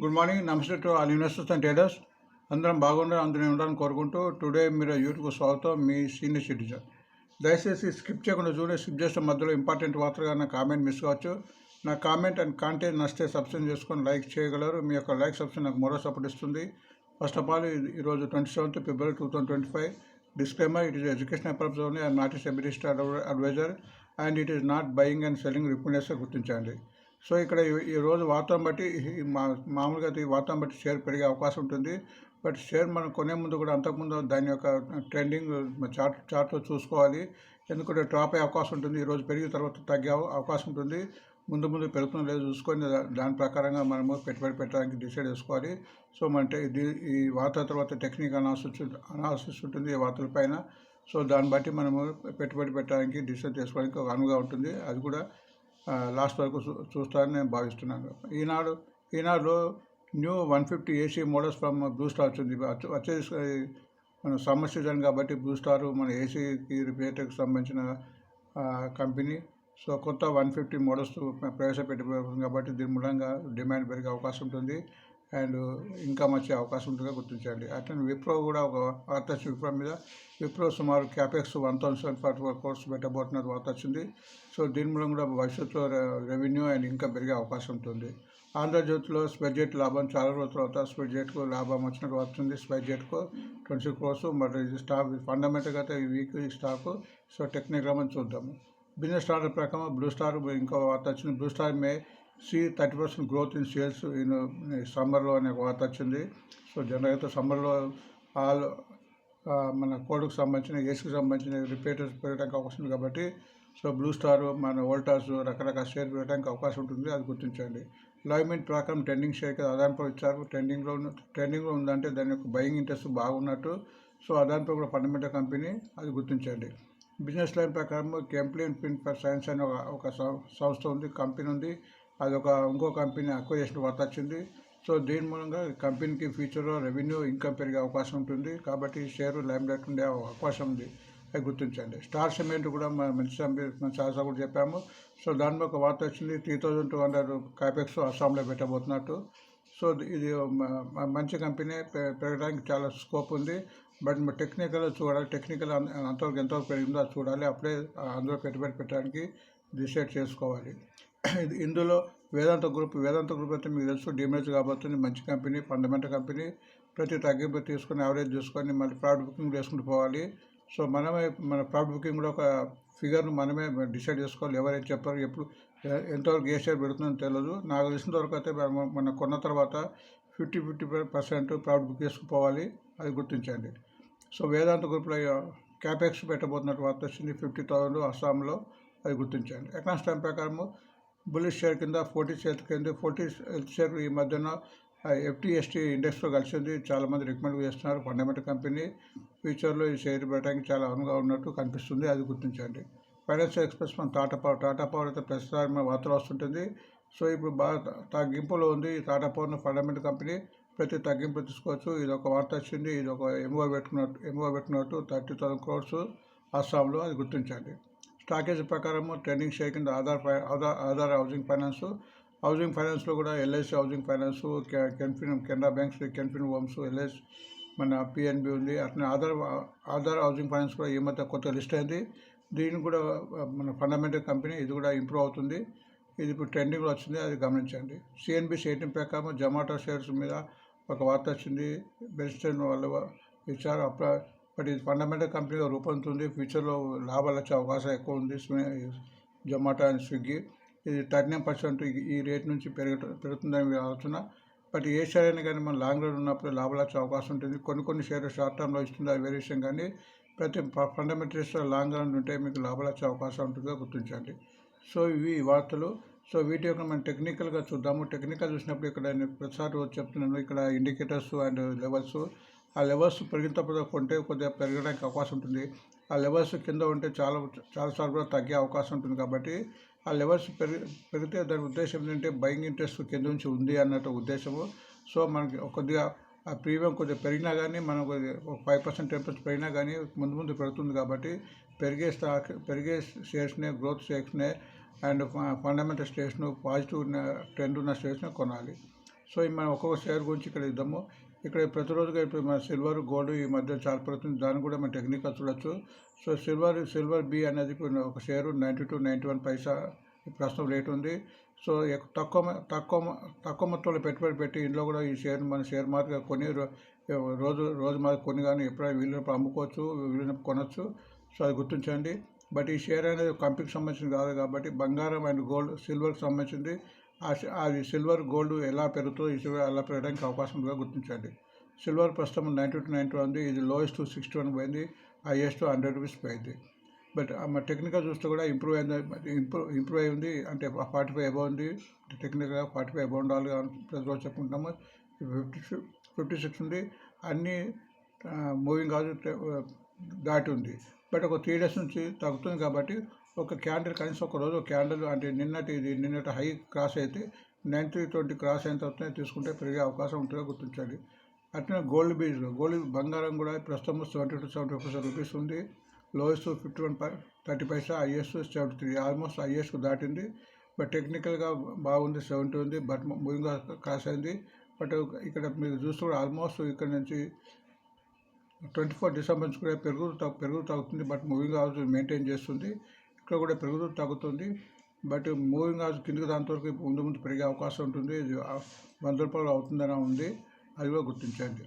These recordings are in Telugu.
Good morning. నమస్తే to all investors and traders. అందరం బాగున్నారు అందరం ఉండాలని కోరుకుంటూ టుడే మీరు యూట్యూబ్ స్వాగతం. మీ సీనియర్ సిటిజన్. దయచేసి స్కిప్ చేయకుండా చూడే స్కిప్ చేసిన మధ్యలో ఇంపార్టెంట్ వార్తగా నా కామెంట్ మిస్ కావచ్చు. నా కామెంట్ అండ్ కాంటెంట్ నచ్చితే సబ్స్క్రైబ్ చేసుకొని లైక్ చేయగలరు. మీ యొక్క లైక్ సబ్స్క్రైబ్ నాకు మరో సపోర్ట్ ఇస్తుంది. ఫస్ట్ ఆఫ్ ఆల్ ఈరోజు twenty seventh February two thousand twenty five. Disclaimer it is educational purpose only and not is ఎబిలిస్ట్ advisor and it is not buying and selling recommendation గుర్తించండి. సో ఇక్కడ ఈ- రోజు వాతావరణం బట్టి మా మామూలుగా ఈ వాతావరణం బట్టి షేర్ పెరిగే అవకాశం ఉంటుంది. బట్ షేర్ మనం కొనే ముందు కూడా అంతకుముందు దాని యొక్క ట్రెండింగ్ చార్ట్ చార్ట్లో చూసుకోవాలి. ఎందుకంటే డ్రాప్ అయ్యే అవకాశం ఉంటుంది. ఈ రోజు పెరిగిన తర్వాత తగ్గే అవకాశం ఉంటుంది. ముందు ముందు పెరుగుతుందో లేదో చూసుకొని దాని ప్రకారంగా మనము పెట్టుబడి పెట్టడానికి డిసైడ్ చేసుకోవాలి. సో మన ఈ వార్త తర్వాత టెక్నిక్ అనాలసిస్ అనాలసిస్ ఉంటుంది ఈ వార్తల పైన. సో దాన్ని బట్టి మనము పెట్టుబడి పెట్టడానికి డిసైడ్ చేసుకోవడానికి ఒక అనువుగా ఉంటుంది. అది కూడా లాస్ట్ వరకు చూ చూస్తారని నేను భావిస్తున్నాను. ఈనాడు ఈనాడులో new one fifty AC models from Blue Star వచ్చింది. వచ్చే- మన సమ్మర్ సీజన్ కాబట్టి బ్లూ స్టార్ మన ఏసీకి రిపేర్కి సంబంధించిన కంపెనీ. సో కొత్త వన్ ఫిఫ్టీ మోడల్స్ ప్రవేశపెట్టబోతుంది కాబట్టి దీని మూలంగా డిమాండ్ పెరిగే అవకాశం ఉంటుంది. అండ్ ఇన్కమ్ వచ్చే అవకాశం ఉంటుందిగా గుర్తించండి. అట్లనే విప్రో కూడా ఒక వార్త వచ్చింది విప్రో మీద. విప్రో సుమారు capex one thousand forty four crores పెట్టబోతున్నది వార్త వచ్చింది. సో దీని మూలం కూడా భవిష్యత్తులో రెవెన్యూ అండ్ ఇన్కమ్ పెరిగే అవకాశం ఉంటుంది. ఆంధ్రజ్యోతిలో స్పెడ్జెట్ లాభం చాలా రోజుల తర్వాత స్పెడ్జెట్కు లాభం వచ్చినట్టు వస్తుంది. స్పెడ్జెట్కు ట్వంటీ క్రోర్స్ మరి ఇది స్టాక్ ఫండమెంటల్గా అయితే ఈ వీక్ ఈ స్టాక్. సో టెక్నిక్ అని చూద్దాము. బిజినెస్ స్టార్ ప్రకారం బ్లూ స్టార్ ఇంకో వార్త వచ్చింది. Blue Star may see thirty percent growth in sales in సమ్మర్లో అనే ఒక వార్త వచ్చింది. సో జనరల్గా అయితే సమ్మర్లో ఆల్ మన కోడ్కి సంబంధించిన ఏసీకి సంబంధించిన రిపేటర్స్ పెరగడానికి అవకాశం ఉంది కాబట్టి సో బ్లూ స్టార్ మన వోల్టాస్ రకరకాల షేర్ పెరగడానికి అవకాశం ఉంటుంది అది గుర్తించండి. లైవ్మెంట్ ప్రకారం ట్రెండింగ్ షేర్కి అదానిపై ఇచ్చారు. ట్రెండింగ్లో ట్రెండింగ్లో ఉందంటే దాని యొక్క బయింగ్ ఇంట్రెస్ట్ బాగున్నట్టు సో అదానిపై కూడా ఫండమెంటల్ కంపెనీ అది గుర్తించండి. బిజినెస్ లైన్ ప్రకారం కెంప్లైన్ ప్రింట్ ఫర్ సైన్స్ అనే ఒక ఒక సంస్థ ఉంది కంపెనీ ఉంది. అది ఒక ఇంకో కంపెనీ అక్వైజేషన్ వార్త వచ్చింది. సో దీని మూలంగా కంపెనీకి ఫ్యూచర్లో రెవెన్యూ ఇంకా పెరిగే అవకాశం ఉంటుంది. కాబట్టి షేర్ లైమ్ లైట్ ఉండే అవకాశం ఉంది. అది గుర్తించండి. స్టార్ సిమెంట్ కూడా మనం మంచి మనం చాలాసార్లు కూడా చెప్పాము. సో దానిలో ఒక వార్త వచ్చింది. Three thousand two hundred capex అస్సాంలో పెట్టబోతున్నట్టు. సో ఇది మంచి కంపెనీ పెరగడానికి చాలా స్కోప్ ఉంది. బట్ టెక్నికల్ చూడాలి. టెక్నికల్ అంతవరకు ఎంతవరకు పెరిగిందో అది చూడాలి. అప్పుడే అందులో పెట్టుబడి పెట్టడానికి డిసైడ్ చేసుకోవాలి. ఇందులో వేదాంత గ్రూప్ వేదాంత గ్రూప్ అయితే మీకు తెలుసు డిమేజ్ కాబోతుంది మంచి కంపెనీ ఫండమెంటల్ కంపెనీ. ప్రతి తగ్గింపు తీసుకొని యావరేజ్ చూసుకొని మళ్ళీ ప్రాఫిట్ బుకింగ్ చేసుకుంటూ పోవాలి. సో మనమే మన ప్రాఫిట్ బుకింగ్ కూడా ఒక ఫిగర్ను మనమే డిసైడ్ చేసుకోవాలి. ఎవరైతే చెప్పారు ఎప్పుడు ఎంతవరకు ఏ షేర్ పెడుతుందో తెలియదు. నాకు తెలిసిన వరకు అయితే మనం మన కొన్న తర్వాత fifty fifty percent profit book చేసుకుపోవాలి అది గుర్తించండి. సో వేదాంత గ్రూప్లో క్యాపెక్స్ పెట్టబోతున్నట్టు వార్త వచ్చింది ఫిఫ్టీ థౌసండ్ అస్సాంలో. అది గుర్తించండి. ఎకనామిక్స్ టైం ప్రకారము బులిష్ షేర్ కింద ఫోర్టీ షేర్ కింద ఫోర్టీ షేర్ ఈ మధ్యన ఎఫ్టీఎస్టీ ఇండెక్స్లో కలిసింది. చాలామంది రికమెండ్ చేస్తున్నారు ఫండమెంటల్ కంపెనీ. ఫ్యూచర్లో ఈ షేర్ పెట్టడానికి చాలా అనుగా ఉన్నట్టు కనిపిస్తుంది. అది గుర్తించండి. ఫైనాన్షియల్ ఎక్స్ప్రెస్ మన టాటా పవర్ టాటా పవర్ అయితే ప్రస్తుతం వార్తలు వస్తుంటుంది సో ఇప్పుడు బాగా తగ్గింపులో ఉంది. ఈ టాటా పవర్ ఫండమెంటల్ కంపెనీ ప్రతి తగ్గింపు తీసుకోవచ్చు. ఇది ఒక వార్త వచ్చింది. ఇది ఒక ఎంఓ పెట్టుకున్నట్టు ఎంఓ పెట్టుకున్నట్టు థర్టీ థౌసండ్ క్రోర్స్ అస్సాంలో. అది గుర్తించండి. స్టాకేజ్ ప్రకారము ట్రెండింగ్ షేర్ కింద Aadhaar Aadhaar Aadhaar housing finance. Housing ఫైనాన్స్లో కూడా LIC housing finance Canfin Canara banks Canfin homes LIC మన పిఎన్బి ఉంది. అట్లనే ఆధార్ ఆధార్ హౌసింగ్ ఫైనాన్స్ కూడా ఈ మధ్య కొత్త లిస్ట్ అయింది. దీని కూడా మన ఫండమెంటల్ కంపెనీ ఇది కూడా ఇంప్రూవ్ అవుతుంది. ఇది ఇప్పుడు ట్రెండింగ్లో వచ్చింది. అది గమనించండి. సిఎన్బి షేటింగ్ ప్రకారం జొమాటో షేర్స్ మీద ఒక వార్త వచ్చింది. బెస్ట్ వాళ్ళు ఇచ్చారు అప్పుడు బట్ ఇది ఫండమెంటల్ కంపెనీగా రూపొందుతుంది. ఫ్యూచర్లో లాభాలు వచ్చే అవకాశం ఎక్కువ ఉంది. జొమాటో అండ్ స్విగ్గీ ఇది థర్టీ నైన్ పర్సెంట్ ఈ రేట్ నుంచి పెరగట పెరుగుతుందని ఆలోచన. బట్ ఏ షేర్ అయినా కానీ మన లాంగ్ రన్ ఉన్నప్పుడు లాభాలు వచ్చే అవకాశం ఉంటుంది. కొన్ని కొన్ని షేర్లు షార్ట్ టర్మ్లో ఇస్తుంది. అది వేరే విషయం. కానీ ప్రతి ఫండమెంటల్స్ లాంగ్ రన్ ఉంటే మీకు లాభాలు వచ్చే అవకాశం ఉంటుందో గుర్తించండి. సో ఇవి వార్తలు. సో వీటి యొక్క మనం టెక్నికల్గా చూద్దాము. టెక్నికల్ చూసినప్పుడు ఇక్కడ నేను ప్రతిసారి చెప్తున్నాను. ఇక్కడ ఇండికేటర్స్ అండ్ లెవెల్స్ ఆ లెవెల్స్ పెరిగినప్పుడు కొంటే కొద్దిగా పెరగడానికి అవకాశం ఉంటుంది. ఆ లెవెల్స్ కింద ఉంటే చాలా చాలాసార్లు కూడా తగ్గే అవకాశం ఉంటుంది కాబట్టి ఆ లెవెల్స్ పెరిగి పెరిగితే దాని ఉద్దేశం ఏంటంటే బయింగ్ ఇంట్రెస్ట్ కింద నుంచి ఉంది అన్నట్టు ఉద్దేశము. సో మనకి కొద్దిగా ఆ ప్రీమియం కొద్దిగా పెరిగినా కానీ మనం ఒక ఫైవ్ పర్సెంట్ టెన్ పర్సెంట్ పెరిగినా కానీ ముందు ముందు పెరుగుతుంది కాబట్టి పెరిగే స్టాక్ పెరిగే షేర్స్నే గ్రోత్ షేర్స్నే అండ్ ఫండమెంటల్ స్టేట్స్ను పాజిటివ్ ఉన్న ట్రెండ్ ఉన్న స్టేట్స్ని కొనాలి. సో మనం ఒక్కొక్క షేర్ గురించి ఇక్కడ ఇద్దాము ఇక్కడ ప్రతిరోజుగా ఇప్పుడు మన సిల్వర్ గోల్డ్ ఈ మధ్య చాలా పడుతుంది దాన్ని కూడా మనం టెక్నికల్ చూడొచ్చు. సో సిల్వర్ సిల్వర్ బి అనేది ఇప్పుడు ఒక share ninety two ninety one పైసా ప్రస్తుతం రేట్ ఉంది. సో తక్కువ మ- తక్కువ తక్కువ మొత్తంలో పెట్టుబడి పెట్టి ఇంట్లో కూడా ఈ షేర్ మన షేర్ మార్కెట్ కొని రో- రోజు రోజు మార్కెట్ కొని కానీ ఎప్పుడైనా వీలునప్పుడు అమ్ముకోవచ్చు వీలునప్పుడు కొనవచ్చు సో అది గుర్తించండి. బట్ ఈ షేర్ అనేది కంపెనీకి సంబంధించింది కాదు కాబట్టి బంగారం అండ్ గోల్డ్ సిల్వర్కి సంబంధించింది. అది సిల్వర్ గోల్డ్ ఎలా పెరుగుతుందో ఈ సిల్వర్ అలా పెరగడానికి అవకాశం ఉందిగా గుర్తించండి. సిల్వర్ ప్రస్తుతం నైంటీ టు నైంటీ ఉంది. ఇది లోయెస్ట్ సిక్స్టీ వన్ పోయింది. హైయెస్ట్ హండ్రెడ్ రూపీస్ పోయింది. బట్ మా టెక్నికల్ చూస్తే కూడా ఇంప్రూవ్ అయింది. ఇంప్రూవ్ ఇంప్రూవ్ అయి ఉంది. అంటే ఫార్టీ ఫైవ్ అబౌవ్ ఉంది. టెక్నికల్గా ఫార్టీ ఫైవ్ అబౌవ్ ఉండాలి అని ప్రతి రోజు చెప్పుకుంటాము. ఫిఫ్టీ ఫిఫ్టీ సిక్స్ ఉంది. అన్నీ మూవింగ్ కాదు దాటి ఉంది. బట్ ఒక త్రీ డేస్ నుంచి తగ్గుతుంది కాబట్టి ఒక క్యాండిల్ కనీసం ఒక రోజు క్యాండిల్ అంటే నిన్నటి ఇది నిన్నటి హై క్రాస్ అయితే నైన్ త్రీ ట్వంటీ క్రాస్ అయిన తర్వాత తీసుకుంటే పెరిగే అవకాశం ఉంటుందో గుర్తించాలి అట్లనే గోల్డ్ బీజ్ గోల్డ్ బంగారం కూడా ప్రస్తుతం seventy two seventy five rupees ఉంది. లోయెస్ట్ ఫిఫ్టీ వన్ థర్టీ పైసా highest seventy three almost highest దాటింది. బట్ టెక్నికల్గా బాగుంది సెవెంటీ ఉంది బట్ మూవింగ్ క్రాస్ అయింది. బట్ ఇక్కడ మీరు చూస్తే కూడా ఆల్మోస్ట్ ఇక్కడ నుంచి ట్వంటీ ఫోర్ డిసెంబర్ నుంచి కూడా పెరుగు పెరుగు తగ్గుతుంది బట్ మూవింగ్ హౌస్ మెయింటైన్ చేస్తుంది. ఇక్కడ కూడా పెరుగుతూ తగ్గుతుంది. బట్ మూవింగ్ ఆస్ కిందకి దాంతవరకు ముందు ముందు పెరిగే అవకాశం ఉంటుంది. ఇది వంద రూపాయలు అవుతుందని ఉంది. అది కూడా గుర్తించండి.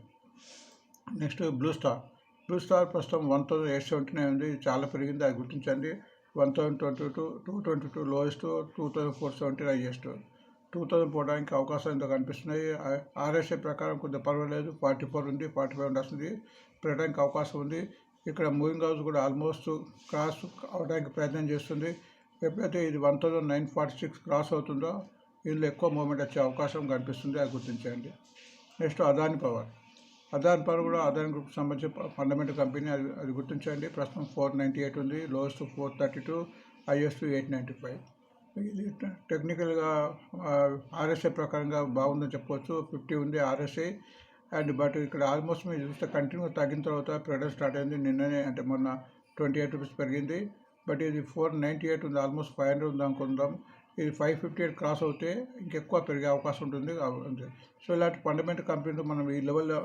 Next Blue Star. Blue Star ప్రస్తుతం one thousand eight seventy nine ఉంది. చాలా పెరిగింది. అది గుర్తించండి. One thousand twenty two two twenty two lowest two thousand four seventy highest. Two thousand పోవడానికి అవకాశం ఎంతో కనిపిస్తున్నాయి. ఆర్ఎస్ఐ ప్రకారం కొద్దిగా పర్వాలేదు. ఫార్టీ ఫోర్ ఉంది. ఫార్టీ ఫైవ్ ఉండాల్సింది. పెరగడానికి అవకాశం ఉంది. ఇక్కడ మూవింగ్ హౌస్ కూడా ఆల్మోస్ట్ క్రాస్ అవడానికి ప్రయత్నం చేస్తుంది. ఎప్పుడైతే ఇది one thousand nine forty six cross అవుతుందో ఇందులో ఎక్కువ మూమెంట్ వచ్చే అవకాశం కనిపిస్తుంది. అది గుర్తించండి next Adani power. Adani power కూడా అదాని గ్రూప్ సంబంధించిన ఫండమెంటల్ కంపెనీ అది అది గుర్తించండి. ప్రస్తుతం ఫోర్ నైంటీ ఎయిట్ ఉంది. Lowest four thirty two highest eight ninety five. ఇది టెక్నికల్గా ఆర్ఎస్ఐ ప్రకారంగా బాగుందని చెప్పవచ్చు ఫిఫ్టీ ఉంది ఆర్ఎస్ఐ అండ్ బట్ ఇక్కడ ఆల్మోస్ట్ మీరు చూస్తే కంటిన్యూ తగ్గిన తర్వాత ప్రొడక్ట్ స్టార్ట్ అయింది. నిన్ననే అంటే మొన్న ట్వంటీ ఎయిట్ రూపీస్ పెరిగింది. బట్ ఇది ఫోర్ నైంటీ ఎయిట్ ఉంది. ఆల్మోస్ట్ ఫైవ్ హండ్రెడ్ ఉంది అనుకుందాం. ఇది ఫైవ్ ఫిఫ్టీ ఎయిట్ క్రాస్ అవుతే ఇంకెక్కువ పెరిగే అవకాశం ఉంటుంది. సో ఇలాంటి ఫండమెంటల్ కంపెనీలు మనం ఈ లెవెల్లో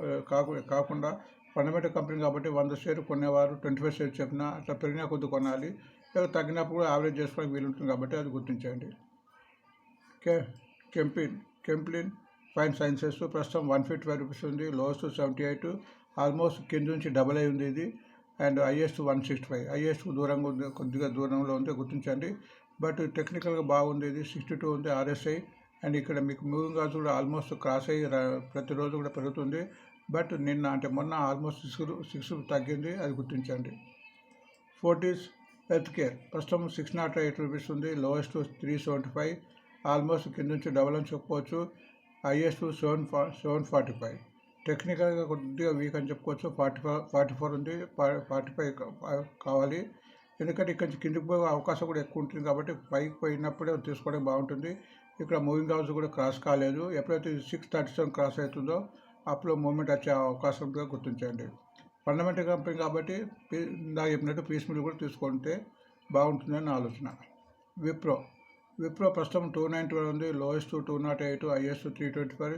కాకుండా ఫండమెంటల్ కంపెనీ కాబట్టి వంద షేర్ కొనేవారు ట్వంటీ ఫైవ్ షేర్ చెప్పినా అట్లా పెరిగినా కొద్ది కొనాలి. లేదా తగ్గినప్పుడు యావరేజ్ చేసుకోవడానికి వీలుంటుంది కాబట్టి అది గుర్తించండి K Camlin Camlin fine sciences ప్రస్తుతం వన్ ఫిఫ్టీ ఫైవ్ రూపీస్ ఉంది లోయెస్ట్ సెవెంటీ ఎయిట్ ఆల్మోస్ట్ కింద నుంచి డబల్ అయి ఉంది ఇది. And highest one sixty five highest దూరంగా ఉంది కొద్దిగా దూరంలో ఉంది గుర్తించండి. బట్ టెక్నికల్గా బాగుంది ఇది సిక్స్టీ టూ ఉంది ఆర్ఎస్ఐ అండ్ ఇక్కడ మీకు మూవింగ్ కాల్స్ కూడా ఆల్మోస్ట్ క్రాస్ అయ్యి ప్రతిరోజు కూడా పెరుగుతుంది. బట్ నిన్న అంటే మొన్న ఆల్మోస్ట్ సిక్స్ సిక్స్ తగ్గింది అది గుర్తించండి. ఫోర్టీస్ హెల్త్ కేర్ ప్రస్తుతం సిక్స్ నాట్ ఎయిట్ రూపీస్ ఉంది lowest three seventy five almost కింద నుంచి డబల్ అని చెప్పుకోవచ్చు హైయెస్ట్ సెవెన్ ఫా సెవెన్ ఫార్టీ ఫైవ్ టెక్నికల్గా కొద్దిగా వీక్ అని చెప్పుకోవచ్చు. ఫార్టీ ఫైవ్ ఫార్టీ ఫోర్ ఉంది ఫార్టీ ఫైవ్ కావాలి. ఎందుకంటే ఇక్కడ నుంచి కిందికి పోయే అవకాశం కూడా ఎక్కువ ఉంటుంది కాబట్టి పైకి పోయినప్పుడే తీసుకోవడం బాగుంటుంది. ఇక్కడ మూవింగ్ హౌస్ కూడా క్రాస్ కాలేదు. ఎప్పుడైతే సిక్స్ థర్టీ సెవెన్ క్రాస్ అవుతుందో అప్పుడు మూమెంట్ వచ్చే అవకాశం కూడా గుర్తించండి. ఫండమెంటల్ కంపెనీ కాబట్టి పీ- ఇందాక చెప్పినట్టు పీస్ మిల్ కూడా తీసుకుంటే బాగుంటుందని ఆలోచన. విప్రో. విప్రో ప్రస్తుతం టూ నైంటీ వన్ ఉంది lowest two nought eight highest three twenty five.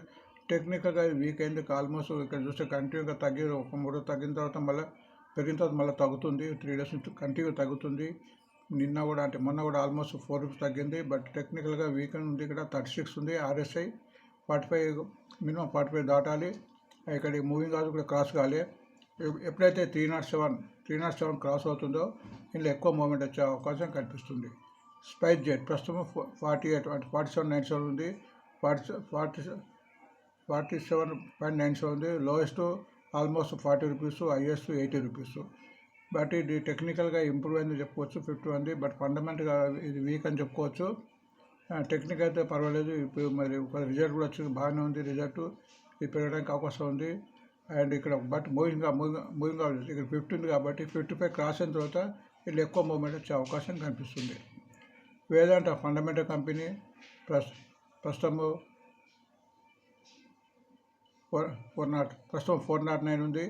టెక్నికల్గా వీక్ అయింది ఆల్మోస్ట్ ఇక్కడ చూస్తే కంటిన్యూగా తగ్గి ఒక మూడు తగ్గిన తర్వాత మళ్ళీ పెరిగిన తర్వాత మళ్ళీ తగ్గుతుంది. త్రీ డేస్ నుంచి కంటిన్యూ తగ్గుతుంది. నిన్న కూడా అంటే మొన్న కూడా ఆల్మోస్ట్ ఫోర్ రూపీస్ తగ్గింది బట్ టెక్నికల్గా వీక్ ఉంది ఇక్కడ. థర్టీ సిక్స్ ఉంది RSI forty five minimum forty five దాటాలి. ఇక్కడ మూవింగ్ హౌస్ కూడా క్రాస్ కాలే. ఎప్పుడైతే three nought seven three nought seven cross అవుతుందో ఇందులో ఎక్కువ మూమెంట్ వచ్చే అవకాశం కనిపిస్తుంది. స్పైస్ జెట్ ప్రస్తుతం ఫార్టీ ఎయిట్ అంటే ఫార్టీ సెవెన్ నైన్ సెవెన్ ఉంది. Forty forty forty seven point nine seven ఉంది. Lowest almost forty rupees highest eighty rupees. But ఇది టెక్నికల్గా ఇంప్రూవ్ అయింది చెప్పుకోవచ్చు ఫిఫ్టీ ఉంది. బట్ ఫండమెంటల్గా ఇది వీక్ అని చెప్పుకోవచ్చు. టెక్నిక్ అయితే పర్వాలేదు. ఇప్పుడు మరి రిజల్ట్ కూడా వచ్చింది బాగానే ఉంది రిజల్ట్. ఇది పెరగడానికి అవకాశం ఉంది. అండ్ ఇక్కడ బట్ మూవింగ్ మూవింగ్ మూవింగ్ ఇక్కడ ఫిఫ్టీ ఉంది కాబట్టి ఫిఫ్టీ ఫైవ్ క్రాస్ అయిన తర్వాత వీళ్ళు ఎక్కువ మూమెంట్ వచ్చే అవకాశం కనిపిస్తుంది. వేదాంత ఫండమెంటల్ కంపెనీ ప్రస్ ప్రస్తుతము ఫోర్ ఫోర్ నాట్ ప్రస్తుతం ఫోర్ నాట్ నైన్ ఉంది.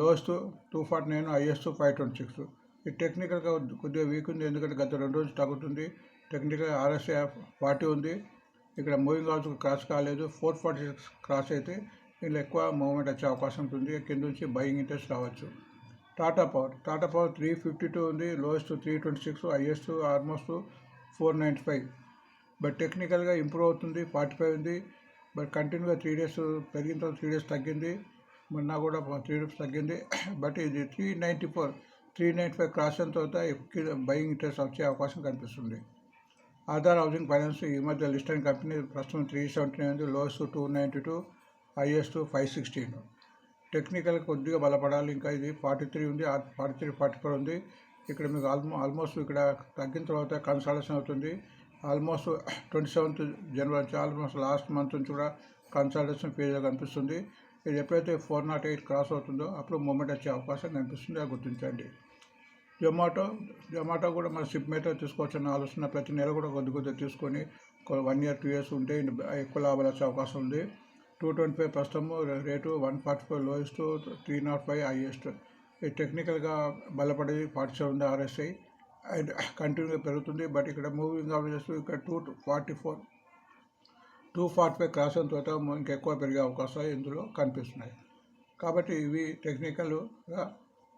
Lowest two forty nine highest five twenty six ఈ టెక్నికల్గా కొద్దిగా వీక్ ఉంది ఎందుకంటే గత రెండు రోజులు తగ్గుతుంది. టెక్నికల్ ఆర్ఎస్ఐ ఫార్టీ ఉంది. ఇక్కడ మూవింగ్ హౌస్ క్రాస్ కాలేదు. ఫోర్ ఫార్టీ సిక్స్ క్రాస్ అయితే ఇందులో ఎక్కువ మూవ్మెంట్ వచ్చే అవకాశం ఉంటుంది. కింద నుంచి బయింగ్ ఇంట్రెస్ట్ రావచ్చు. Tata power. Tata power three fifty two ఉంది lowest three twenty six highest almost four ninety five. But టెక్నికల్గా ఇంప్రూవ్ అవుతుంది ఫార్టీ ఫైవ్ ఉంది. బట్ కంటిన్యూగా త్రీ డేస్ పెరిగిన తర్వాత త్రీ డేస్ తగ్గింది. మొన్న కూడా త్రీ డేస్ తగ్గింది. బట్ ఇది three ninety four three ninety five cross అయిన తర్వాత ఎక్కువ బయింగ్ ఇంట్రెస్ట్ వచ్చే అవకాశం కనిపిస్తుంది. ఆధార్ హౌసింగ్ ఫైనాన్స్ ఈ మధ్య లిస్ట్ అయిన కంపెనీ ప్రస్తుతం త్రీ సెవెంటీ నైన్ ఉంది lowest two ninety two highest five sixteen. Technical కొద్దిగా బలపడాలి. ఇంకా ఇది ఫార్టీ త్రీ ఉంది. ఫార్టీ త్రీ ఫార్టీ ఫోర్ ఉంది. ఇక్కడ మీకు ఆల్మో ఆల్మోస్ట్ ఇక్కడ తగ్గిన తర్వాత కన్సల్టేషన్ అవుతుంది. ఆల్మోస్ట్ ట్వంటీ సెవెంత్ జనవరి నుంచి ఆల్మోస్ట్ లాస్ట్ మంత్ నుంచి కూడా కన్సల్టేషన్ ఫీజుగా కనిపిస్తుంది. ఇది ఎప్పుడైతే ఫోర్ నాట్ ఎయిట్ క్రాస్ అవుతుందో అప్పుడు మూమెంట్ వచ్చే అవకాశం కనిపిస్తుంది. అది గుర్తించండి. జొమాటో జొమాటో కూడా మన షిప్ మీద తీసుకోవచ్చన్న ఆలోచన. ప్రతి నెల కూడా కొద్ది కొద్దిగా తీసుకొని వన్ ఇయర్ టూ ఇయర్స్ ఉంటే ఎక్కువ లాభాలు వచ్చే అవకాశం ఉంది. టూ ట్వంటీ ఫైవ్ ప్రస్తుతము rate one forty five lowest three nought five highest ఇది టెక్నికల్గా బలపడేది ఫార్టీ సెవెన్ ఆర్ఎస్ఐ అండ్ కంటిన్యూగా పెరుగుతుంది బట్ ఇక్కడ మూవింగ్ అవరేజెస్ ఇక్కడ two forty four two forty five cross అయిన తర్వాత ఇంకెక్కువ పెరిగే అవకాశాలు ఇందులో కనిపిస్తున్నాయి. కాబట్టి ఇవి టెక్నికల్గా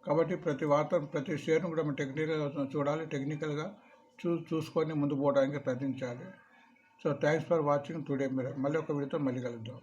కాబట్టి ప్రతి వార్త ప్రతి షేర్ను కూడా మనం టెక్నికల్గా చూడాలి. టెక్నికల్గా చూ చూసుకొని ముందు పోవడానికి ప్రయత్నించాలి. So thanks for watching today మీరు మళ్ళీ ఒక వీడియోతో మళ్ళీ కలుద్దాం.